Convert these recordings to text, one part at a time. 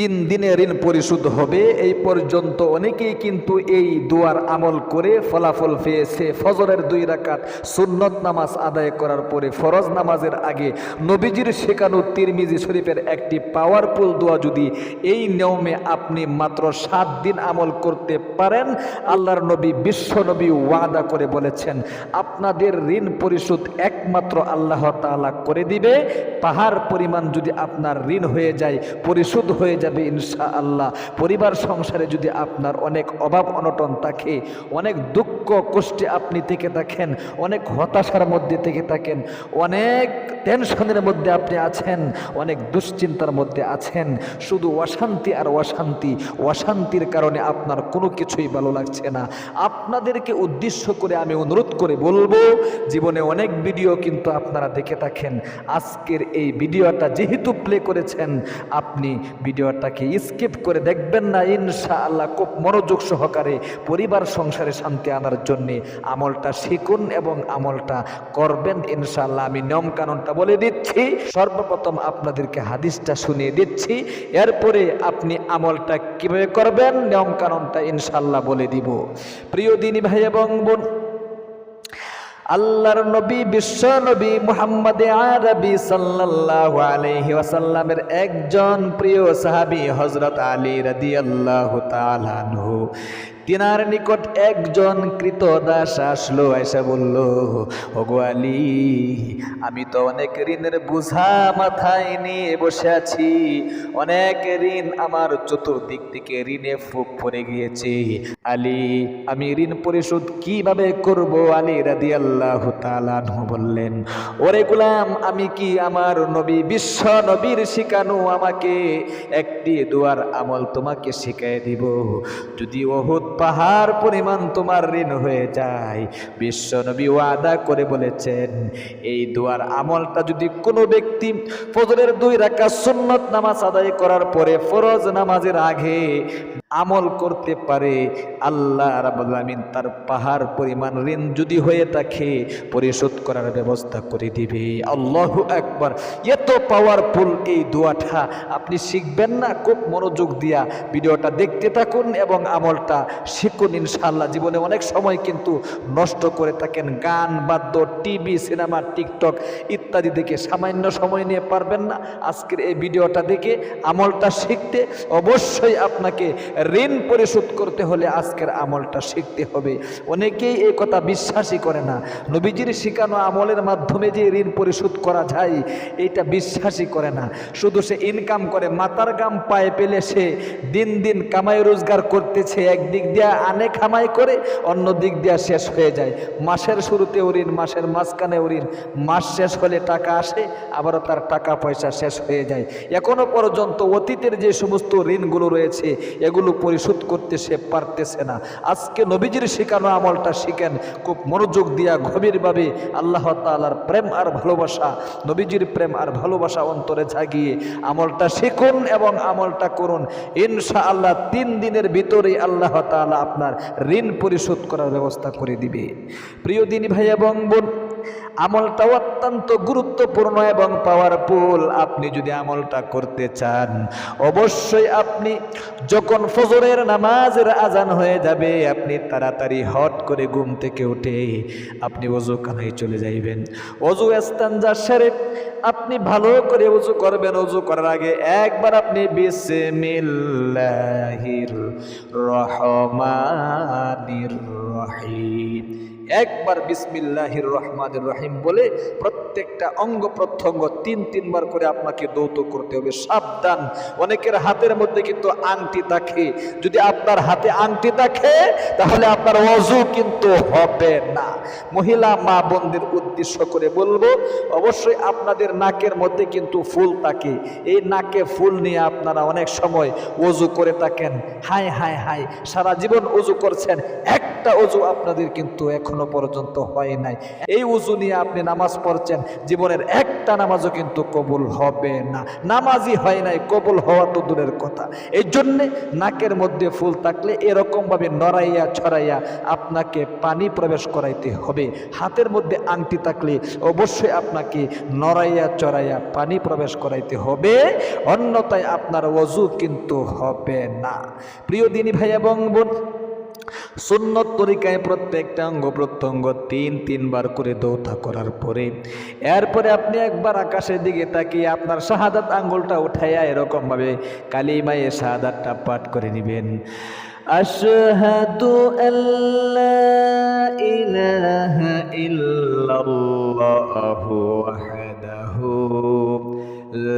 তিন দিনে ঋণ পরিশোধ হবে। এই পর্যন্ত অনেকেই কিন্তু এই দুয়ার আমল করে ফলাফল পেয়েছে। ফজরের দুই রাকাত সুন্নত নামাজ আদায় করার পরে ফরজ নামাজের আগে নবীজির শেখানো তিরমিজি শরীফের একটি পাওয়ারফুল দোয়া যদি এই নিয়মে আপনি মাত্র সাত দিন আমল করতে পারেন, আল্লাহর নবী, বিশ্ব নবী ওয়াদা করে বলেছেন, আপনাদের ঋণ পরিশোধ একমাত্র আল্লাহ তাআলা করে দিবে। পাহাড় পরিমাণ যদি আপনার ঋণ হয়ে যায়, পরিশোধ হয়ে যাবে ইনশা আল্লাহ পরিবার সংসারে যদি আপনার অনেক অভাব অনটন থাকে, অনেক দুঃখ কষ্টে আপনি থেকে থাকেন, অনেক হতাশার মধ্যে থেকে থাকেন, অনেক টেনশনের মধ্যে আপনি আছেন, অনেক দুশ্চিন্তার মধ্যে আছেন, শুধু অশান্তি আর অশান্তি, অশান্তির কারণে আপনার কোনো কিছুই ভালো লাগছে না। আপনাদেরকে উদ্দেশ্য করে আমি অনুরোধ করে বলব, জীবনে অনেক ভিডিও কিন্তু আপনারা দেখে থাকেন। আজকের এই ভিডিওটা যেহেতু প্লে করেছেন, আপনি ভিডিওটাকে স্কিপ করে দেখবেন না ইনশা আল্লাহ খুব মনোযোগ সহকারে পরিবার সংসারে শান্তি আনার জন্যে আমলটা শিখুন এবং আমলটা করবেন, ইনশাআল্লাহ। আমি নিয়ম কানুনটা বলে দিচ্ছি। সর্বপ্রথম আপনাদেরকে হাদিসটা শুনিয়ে দিচ্ছি। এরপরে আপনি আমলটা কীভাবে করবেন নিয়ম কানুনটা ইনশাআল্লাহ বলে দিব। প্রিয় দিনী ভাই এবং বোন, আল্লাহর নবী, বিশ্ব নবী মুহাম্মদ আরবি সাল্লাল্লাহু আলাইহি ওয়াসাল্লামের একজন প্রিয় সাহাবী হযরত আলী রাদিয়াল্লাহু তাআলা আনহু। তিনার নিকট একজন কৃত দাস আসলো এসে বলল, ওগো আলী, আমি তো অনেক ঋণের বোঝা মাথায় নিয়ে বসে আছি। অনেক ঋণ আমার চতুর্দিক থেকে ঋণে ফুক পড়ে গিয়েছে। আলী, আমি ঋণ পরিশোধ কীভাবে করব? আলী রাদি আল্লাহ বললেন, ওরে গুলাম, আমি কি আমার নবী, বিশ্ব নবীর শিখানো আমাকে একটি দুয়ার আমল তোমাকে শিখাই দিব। যদি ওহুদ পাহাড় পরিমাণ তোমার ঋণ হয়ে যায়। বিশ্ব নবী ওয়াদা করে বলেছেন, এই দুয়ার আমলটা যদি কোনো ব্যক্তি ফজরের দুই রাখা সুন্নত নামাজ আদায় করার পরে ফরজ নামাজের আগে আমল করতে পারে, আল্লাহ রাব্বুল আমিন তার পাহাড় পরিমাণ ঋণ যদি হয়ে থাকে, পরিশোধ করার ব্যবস্থা করে দিবে। আল্লাহ একবার এত পাওয়ারফুল এই দোয়াটা আপনি শিখবেন না, খুব মনোযোগ দিয়া ভিডিওটা দেখতে থাকুন এবং আমলটা শিখুন ইনশাল্লাহ জীবনে অনেক সময় কিন্তু নষ্ট করে থাকেন, গান, বাদ্য, টিভি, সিনেমা, টিকটক ইত্যাদি দেখে সামান্য সময় নিয়ে পারবেন না। আজকের এই ভিডিওটা দেখে আমলটা শিখতে অবশ্যই আপনাকে ঋণ পরিশোধ করতে হলে আজকের আমলটা শিখতে হবে। অনেকেই এই কথা বিশ্বাসই করে না। নবীজির শিখানো আমলের মাধ্যমে যে ঋণ পরিশোধ করা যায়, এইটা বিশ্বাসই করে না। শুধু সে ইনকাম করে, মাতার গাম পায়ে পেলে সে দিন দিন কামাই রোজগার করতেছে, একদিক দিয়ে আনে কামাই করে, অন্য দিক দিয়ে শেষ হয়ে যায়। মাসের শুরুতে ঋণ, মাসের মাঝখানে ঋণ। মাস শেষ হলে টাকা আসে, আবারও তার টাকা পয়সা শেষ হয়ে যায়। এখনও পর্যন্ত অতীতের যে সমস্ত ঋণগুলো রয়েছে, এগুলো পরিশোধ করতে সে পারতেছে না। আজকে নবীজির শেখানো আমলটা শিখেন, খুব মনোযোগ দিয়া, গভীরভাবে আল্লাহ তালার প্রেম আর ভালোবাসা, নবীজির প্রেম আর ভালোবাসা অন্তরে জাগিয়ে আমলটা শিখুন এবং আমলটা করুন। ইনশা আল্লাহ তিন দিনের ভিতরেই আল্লাহ তাআলা আপনার ঋণ পরিশোধ করার ব্যবস্থা করে দিবে। প্রিয় দিনী ভাই এবং বোন আমলটা অত্যন্ত গুরুত্বপূর্ণ এবং পাওয়ারফুল আপনি যদি আমলটা করতে চান, অবশ্যই আপনি যখন ফজরের নামাজের আজান হয়ে যাবে, আপনি তাড়াতাড়ি হট করে ঘুম থেকে উঠে আপনি অজু কানায় চলে যাইবেন। অজু এস্তানজা সেরে আপনি ভালো করে উজু করবেন। উজু করার আগে একবার আপনি বিসমিল্লাহির রহমানির রহিম। একবার বিসমিল্লাহির রহমানির রহিম বলে প্রত্যেকটা অঙ্গ প্রত্যঙ্গ তিন, তিনবার করে আপনাকে দৌত করতে হবে। সাবধান। অনেকের হাতের মধ্যে কিন্তু আংটি থাকে। যদি আপনার হাতে আংটি থাকে, তাহলে আপনার অজু কিন্তু হবে না। মহিলা মা বোনদের উদ্দেশ্য করে বলব, অবশ্যই আপনাদের নাকের মধ্যে কিন্তু ফুল থাকে। এই নাকে ফুল নিয়ে আপনারা অনেক সময় অজু করে থাকেন। হাই হাই হাই সারা জীবন অজু করছেন। এক একটা অজু আপনাদের কিন্তু এখনও পর্যন্ত হয় নাই। এই উজু নিয়ে আপনি নামাজ পড়ছেন, জীবনের একটা নামাজও কিন্তু কবুল হবে না। নামাজই হয় নাই, কবুল হওয়া তো দূরের কথা। এই জন্যে নাকের মধ্যে ফুল থাকলে এরকমভাবে নড়াইয়া ছড়াইয়া আপনাকে পানি প্রবেশ করাইতে হবে। হাতের মধ্যে আংটি থাকলে অবশ্যই আপনাকে নড়াইয়া চড়াইয়া পানি প্রবেশ করাইতে হবে। অন্যথায় আপনার অজু কিন্তু হবে না। প্রিয় দিনী ভাই এবং বোন সুন্নত তরিকায় প্রত্যেকটা অঙ্গ প্রত্যঙ্গ তিন, তিনবার করে দৌথা করার পরে, এরপরে আপনি একবার আকাশের দিকে তাকিয়ে আপনার শাহাদাত আঙ্গুলটা উঠাইয়া এরকমভাবে কালিমায়ে শাহাদাতটা পাঠ করে নেবেন। আল্লা ইলাহা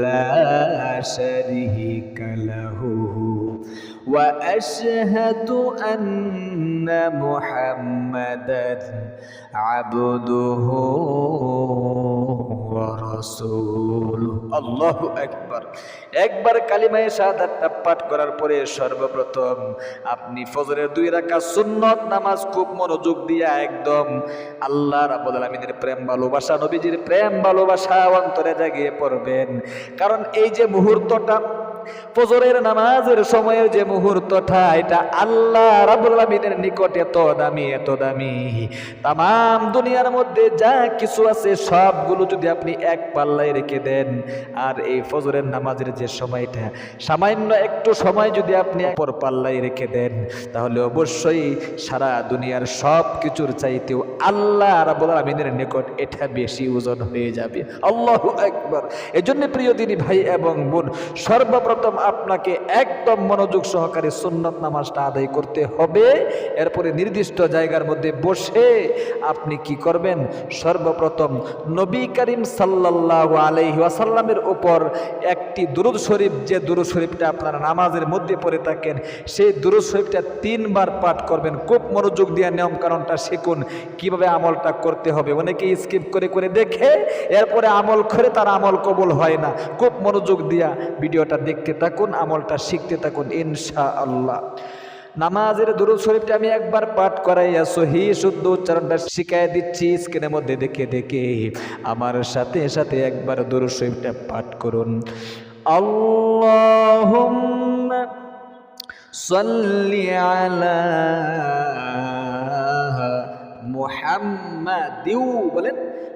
লা শারীকা লাহু। واشهد ان محمدا عبده ورسوله الله اكبر একবার কালিমায়ে শাহাদাতটা পাঠ করার পরে সর্বপ্রথম আপনি ফজরের দুই রাকাত সুন্নত নামাজ খুব মনোযোগ দিয়া একদম আল্লাহ রাব্বুল আলামিনের প্রেম ভালোবাসা নবীজির প্রেম ভালোবাসা অন্তরে জাগিয়ে পড়বেন কারণ এই যে মুহূর্তটা ফজরের নামাজের সময়ের যে মুহূর্তটা, এটা আল্লাহ রাব্বুল আলামিনের নিকট এত দামি এত দামি। তাম দুনিয়ার মধ্যে যা কিছু আছে, সবগুলো যদি আপনি এক পাল্লায় রেখে দেন, আর এই ফজরের নামাজের যে সময়টা, সামান্য একটু সময় যদি আপনি পর পাল্লায় রেখে দেন, তাহলে অবশ্যই সারা দুনিয়ার সব কিছুর চাইতেও আল্লাহ রাব্বুল আলামিনের নিকট এটা বেশি ওজন হয়ে যাবে। আল্লাহু আকবার। এজন্য প্রিয় দিনী ভাই এবং বোন সর্বপ্রথম আপনাকে একদম মনোযোগ সহকারে সুন্নত নামাজটা আদায় করতে হবে। এরপরে নির্দিষ্ট জায়গার মধ্যে বসে আপনি কি করবেন? সর্বপ্রথম নবী করিম সাল্লাল্লাহু আলাইহি ওয়াসাল্লামের উপর একটি দুরুদ শরীফ, যে দুরুদ শরীফটা আপনারা নামাজের মধ্যে পড়ে থাকেন, সেই দুরুদ শরীফটা তিনবার পাঠ করবেন। খুব মনোযোগ দিয়ে নিয়ম কারণটা শিখুন, কীভাবে আমলটা করতে হবে। অনেকে স্কিপ করে করে দেখে, এরপরে আমল করে তার আমল কবুল হয় না। খুব মনোযোগ দিয়া ভিডিওটা দেখতে থাকুন, আমলটা শিখতে থাকুন ইনশা আল্লাহ নামাজের দুরুদ শরীফটা আমি একবার পাঠ করাইয়া সহি, শুদ্ধ উচ্চারণটা শিখাই দিচ্ছি, স্ক্রিনের মধ্যে দেখে দেখে। আমার সাথে সাথে একবার দুরুদ শরীফটা পাঠ করুন। আল্লাহুম্মা বলেন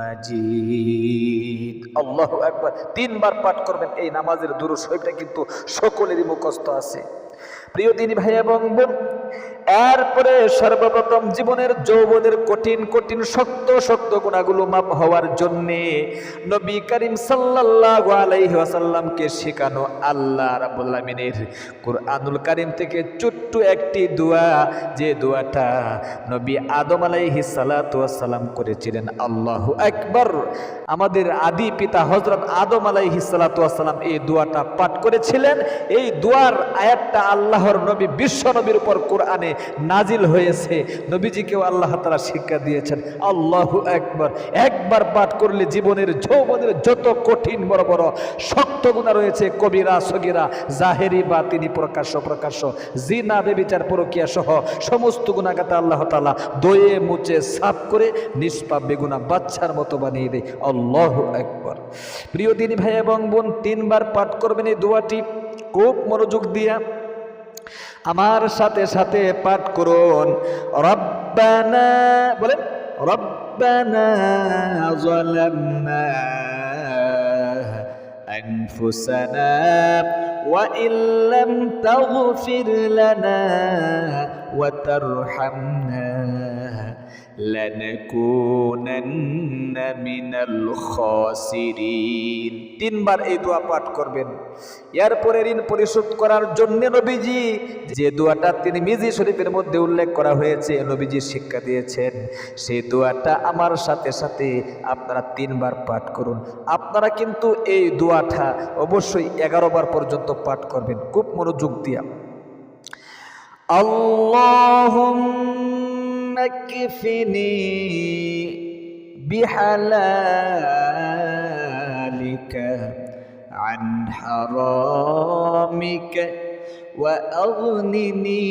মাজিদ। একবার তিনবার পাঠ করবেন এই নামাজের দুরু শরীফটা কিন্তু সকলেরই মুখস্থ আছে। প্রিয় দিনী ভাই এবং বোন, এরপরে সর্বপ্রথম জীবনের যৌবনের কঠিন কঠিন, শক্ত শক্ত গুণাগুলো মাপ হওয়ার জন্যে নবী করিম সাল্লাল্লাহু আলাইহি ওয়াসাল্লামকে শেখানো আল্লাহ রাব্বুল আমিনের কুরআনুল কারীম থেকে ছোট্ট একটি দোয়া। যে দোয়াটা নবী আদম আলাইহিস সালাতু ওয়াসসালাম করেছিলেন, আল্লাহু আকবার। আমাদের আদি পিতা হযরত আদম আলাইহিস সালাতু ওয়াসসালাম এই দোয়াটা পাঠ করেছিলেন। এই দোয়ার আয়াতটা আল্লাহর নবী, বিশ্ব নবীর উপর কোরআনে নাজিল হয়েছে। নবীজিকেও আল্লাহ তারা শিক্ষা দিয়েছেন, আল্লাহ একবার একবার পাঠ করলে জীবনের যৌবনের যত কঠিন বড় বড় শক্ত গুণা রয়েছে, কবিরা, সগিরা, জাহেরি বা তিনি প্রকাশ্য প্রকাশ্য, জিনা, বেবিচার প্রক্রিয়া সহ সমস্ত গুণাগাতা আল্লাহ তালা দয়ে মুচে সাফ করে নিষ্পাপ, বেগুনা বাচ্চার মতো বানিয়ে দেয়। আল্লাহ একবার প্রিয় দিনী ভাই এবং বোন, তিনবার পাঠ করবেন এই দোয়াটি। খুব মনোযোগ দিয়া আমার সাথে সাথে পাঠ করুন রব্বানা বলেন রব্বানা ظلمنا أنفسنا وإن لم تغفر لنا وترحمنا لنكونن من الخاسرين তিনবার এই দোয়া পাঠ করবেন এরপরে ঋণ পরিশোধ করার জন্য নবীজি যে দোয়াটা তিনি মিজি শরীফের মধ্যে উল্লেখ করা হয়েছে নবীজি শিক্ষা দিয়েছেন সেই দোয়াটা আমার সাথে সাথে আপনারা তিনবার পাঠ করুন আপনারা কিন্তু এই দোয়াটা অবশ্যই এগারো বার পর্যন্ত পাঠ করবেন খুব মনোযোগ দিয়া اللهم اكفني بحلالك عن حرامك وأغنني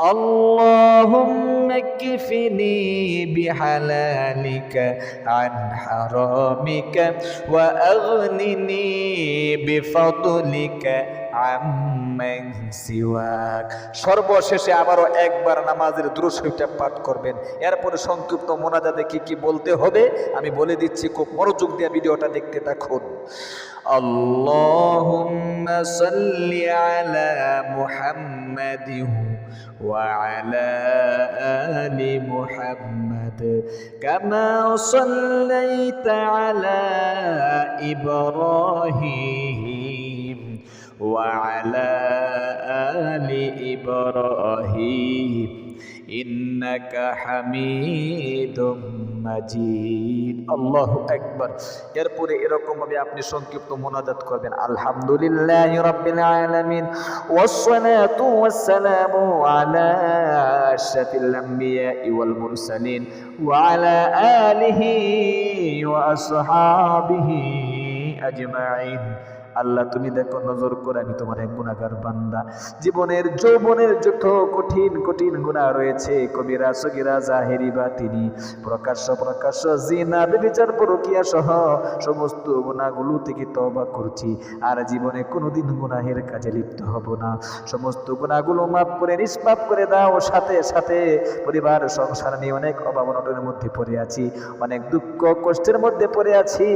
اللهم اكفني بحلالك عن حرامك وأغنني بفضلك সিওয়াক সর্বশেষে আবারও একবার নামাজের দুরুশরীফটা পাঠ করবেন এরপরে সংক্ষিপ্ত মোনাজাতে কি কি বলতে হবে আমি বলে দিচ্ছি খুব মনোযোগ দিয়ে ভিডিওটা দেখতে থাকুন اللهم صل على محمد وعلى آل محمد كما صليت على إبراهيم وعلى آل إبراهيم إنك حميد মাজিদ আল্লাহু আকবার এরপরে এরকম ভাবে আপনি সংক্ষিপ্ত মোনাজাত করবেন আলহামদুলিল্লাহ রাব্বিল আলামিন ওয়াসসালাতু ওয়াসসালামু আলা আশরাফিল আমবিয়া ওয়াল মুরসালিন ওয়া আলা আলিহি ওয়া আসহাবিহি আজমাইন আল্লাহ, তুমি দেখো, নজর করে আমি তোমার এক গুণাগার বান্দা। জীবনের যৌবনের যত কঠিন কঠিন গুণা রয়েছে, কবিরা, সগিরা, জাহেরি বা তিনি, প্রকাশ্য প্রকাশ্য জিনা বিচার পরকিয়া সহ সমস্ত গুণাগুলো থেকে তবা করছি। আর জীবনে কোনোদিন গুনাহের কাজে লিপ্ত হব না। সমস্ত গুণাগুলো মাফ করে, নিষ্পাপ করে দাও। সাথে সাথে পরিবার, সংসার নিয়ে অনেক অভাব অনটনের মধ্যে পড়ে আছি। অনেক দুঃখ কষ্টের মধ্যে পড়ে আছি।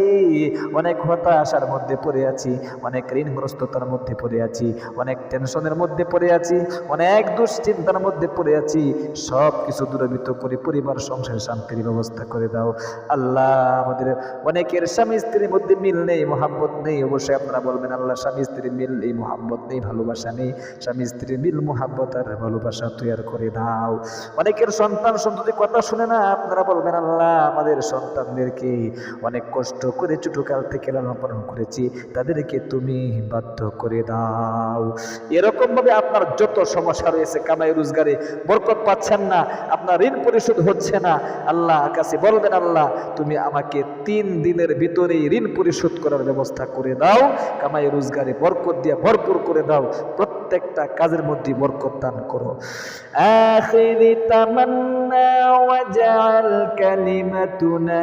অনেক হতাশার মধ্যে পড়ে আছি। অনেক ঋণগ্রস্ততার মধ্যে পড়ে আছি, অনেক টেনশনের মধ্যে পড়ে আছি, অনেক দুশ্চিন্তার মধ্যে পড়ে আছি। সব কিছু দূরবিত করে পরিবার, সংসার, শান্তির ব্যবস্থা করে দাও। আল্লাহ, আমাদের অনেকের স্বামী স্ত্রীর মধ্যে মিল নেই মোহাম্মত নেই। অবশ্যই আপনারা বলবেন, আল্লাহ, স্বামী স্ত্রীর মিল নেই মোহাম্মত নেই, ভালোবাসা নেই। স্বামী স্ত্রীর মিল মোহাম্মত আর ভালোবাসা তৈরি করে দাও। অনেকের সন্তান সন্ততি কথা শুনে না, আপনারা বলবেন, আল্লাহ, আমাদের সন্তানদেরকে অনেক কষ্ট করে ছোটকাল থেকে লালন পালন করেছি, তাদেরকে তুমি বাধ্য করে দাও। এরকম ভাবে আপনার যত সমস্যা রয়েছে, কামাই রোজগারে বরকত পাচ্ছেন না, আপনার ঋণ পরিশোধ হচ্ছে না আল্লাহ কাছে বলবেন, আল্লাহ, তুমি আমাকে তিন দিনের ভিতরেই ঋণ পরিশোধ করার ব্যবস্থা করে দাও, কামাই রোজগারে বরকত দিয়ে ভরপুর করে দাও, প্রত্যেকটা কাজের মধ্যে বরকত দান করো। আখিরি তামান্না ওয়াজআল কালিমাতুনা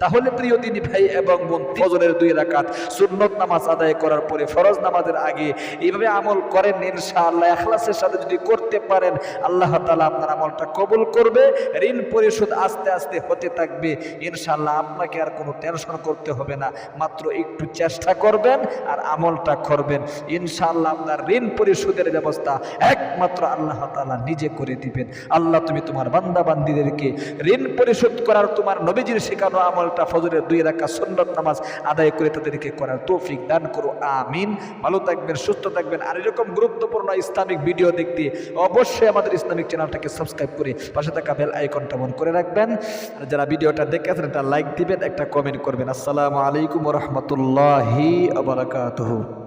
তাহলে প্রিয় দিনী ভাই এবং বোন ফজরের দুই রাকাত সুন্নত নামাজ আদায় করার পরে ফরজ নামাজের আগে এইভাবে আমল করেন, ইনশাআল্লাহ, এখলাসের সাথে যদি করতে পারেন, আল্লাহ তাআলা আপনার আমলটা কবুল করবে, ঋণ পরিশোধ আস্তে আস্তে হতে থাকবে, ইনশাআল্লাহ আপনাকে আর কোনো টেনশন করতে হবে না, মাত্র একটু চেষ্টা করবেন আর আমলটা করবেন, ইনশাআল্লাহ আপনার ঋণ পরিশোধের ব্যবস্থা একমাত্র আল্লাহ তাআলা নিজে করে দিবেন, আল্লাহ তুমি তোমার বান্দা বান্দিদেরকে ঋণ পরিশোধ করার তোমার নবীজির শেখানো আমলটা ফজরের দুই রাখা সুন্নত নামাজ আদায় করে তাদেরকে করার তৌফিক দান করো, আমিন। ভালো থাকবেন, সুস্থ থাকবেন। আর এরকম গুরুত্বপূর্ণ ইসলামিক ভিডিও দেখতে অবশ্যই আমাদের ইসলামিক চ্যানেলটাকে সাবস্ক্রাইব করে পাশে থাকা বেল আইকনটা মন করে রাখবেন। আর যারা ভিডিওটা দেখেছেন একটা লাইক দিবেন, একটা কমেন্ট করবেন। আসসালামু আলাইকুম রহমতুল্লাহি আবরাকাতুহু